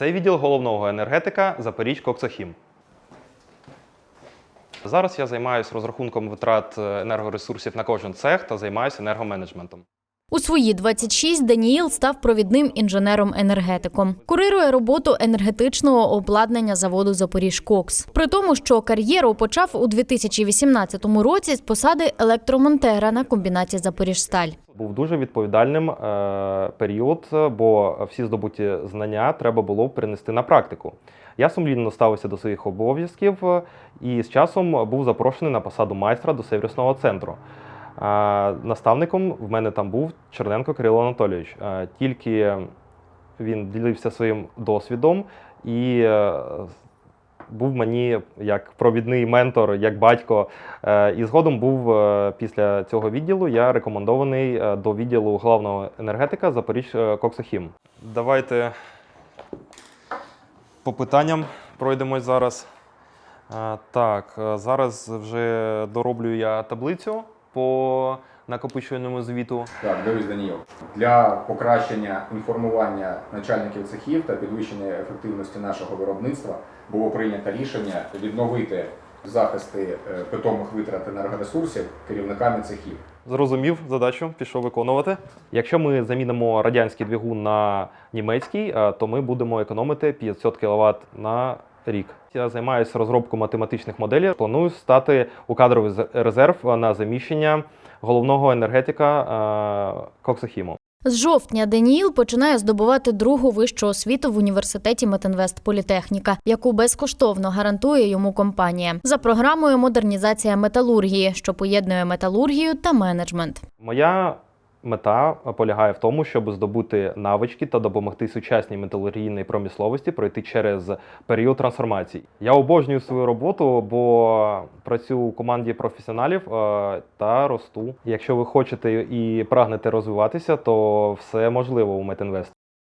Це відділ головного енергетика Запоріжжя Коксохім. Зараз я займаюся розрахунком витрат е, енергоресурсів на кожен цех та займаюся енергоменеджментом. У свої 26 Даніїл став провідним інженером-енергетиком. Курирує роботу енергетичного обладнання заводу Запоріжкокс. При тому, що кар'єру почав у 2018 році з посади електромонтера на комбінаті Запоріжсталь. Був дуже відповідальним е, період, бо всі здобуті знання треба було перенести на практику. Я сумлінно ставився до своїх обов'язків е, і з часом був запрошений на посаду майстра до сервісного центру. Е, наставником в мене там був Черненко Кирило Анатолійович. Е, тільки він ділився своїм досвідом і е, був мені як провідний ментор, як батько. Е, І згодом був е, після цього відділу я рекомендований е, до відділу головного енергетика Запоріж е, Коксохім. Давайте по питанням пройдемось зараз. Так, зараз вже дороблю я таблицю по накопичувальному звіту. Так, дивись, Даніл. Для покращення інформування начальників цехів та підвищення ефективності нашого виробництва було прийнято рішення відновити захисти е, питомих витрат енергоресурсів керівниками цехів. Зрозумів задачу, пішов виконувати. Якщо ми замінимо радянський двигун на німецький, е, то ми будемо економити 500 кВт на рік. Я займаюся розробкою математичних моделей. Планую стати у кадровий резерв на заміщення головного енергетика е, Коксохіму. З жовтня Даніїл починає здобувати другу вищу освіту в університеті Метинвест Політехніка, яку безкоштовно гарантує йому компанія за програмою модернізація металургії, що поєднує металургію та менеджмент. Моя мета полягає в тому, щоб здобути навички та допомогти сучасній металургійній промисловості пройти через період трансформації. Я обожнюю свою роботу, бо працюю у команді професіоналів е, та росту. Якщо ви хочете і прагнете розвиватися, то все можливо у Метінвест.